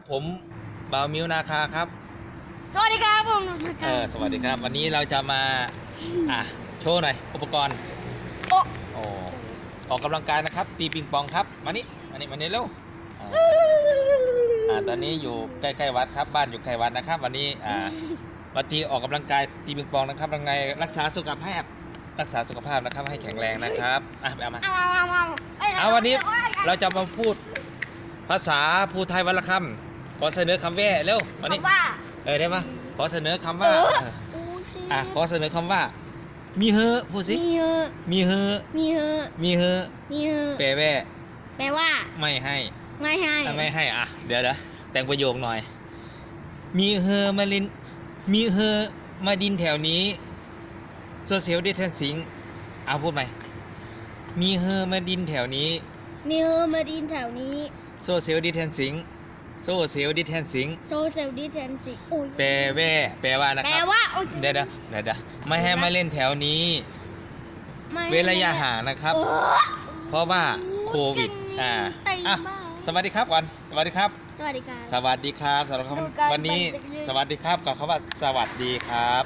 ครับผมบ่าวมิวนาคาครับ สวัสดีครับผมสกเออสวัสดีครับ วันนี้เราจะมาอะโชว์หน่อยอุปกรณ์โอ้โอ้ออกกำลังกายนะครับ ตีปิงปองครับมานี่มานี่มานี่เร็วอ่าอ่าตอนนี้อยู่ใกล้ๆวัดครับบ้านอยู่ใกล้วัดนะครับ วันนี้อ่าวันตีออกกำลังกายตีปิงปองนะครับยังไงรักษาสุขภาพรักษาสุขภาพนะครับ ให้แข็งแรงนะครับอะไปเอามา เอาเอาเอาเอาเอาวันนี้ เราจะมาพูดภาษาภูไทยวันละคำ ขอเสนอคำแว่เร็ววันนี้ว่าเออได้ปะขอเสนอคำว่าเออเอออะขอเสนอคำว่า มีเฮอพูดสิ มีเฮอมีเฮอมีเฮอมีเฮอมีเฮอแปลแว่แปลว่า ไม่ให้ไม่ให้อะไม่ให้อะ เดี๋ยวเดี๋ยวแต่งประโยคหน่อย มีเฮอมาลิน มีเฮอมาดินแถวนี้โซเชียลดิสเทนซิงเอาพูดใหม่ มีเฮอมาดินแถวนี้ มีเฮอมาดินแถวนี้โซเชียลดิสเทนซิง โซเชียลดิสเทนซิงโซเซลดิสเทนซิโอ้ยแปลแว่แปลว่านะแปคลรับว่าโอ้ยเดี๋ยวเดี๋ยวเดี๋ยวเดี๋ยวไม่ให้มาเล่นแถวนี้ ไม่เว้นระยะห่างนะครับ เออเพราะว่าโควิดเก่งอ่าตีอะบ้าสวัสดีครับก่อนสวัสดีครับ สวัสดีครับสวัสดีครับสำหรับดูการวันนี้ปั่นจักรยานสวัสดีครับกับคำว่าสวัสดีครับ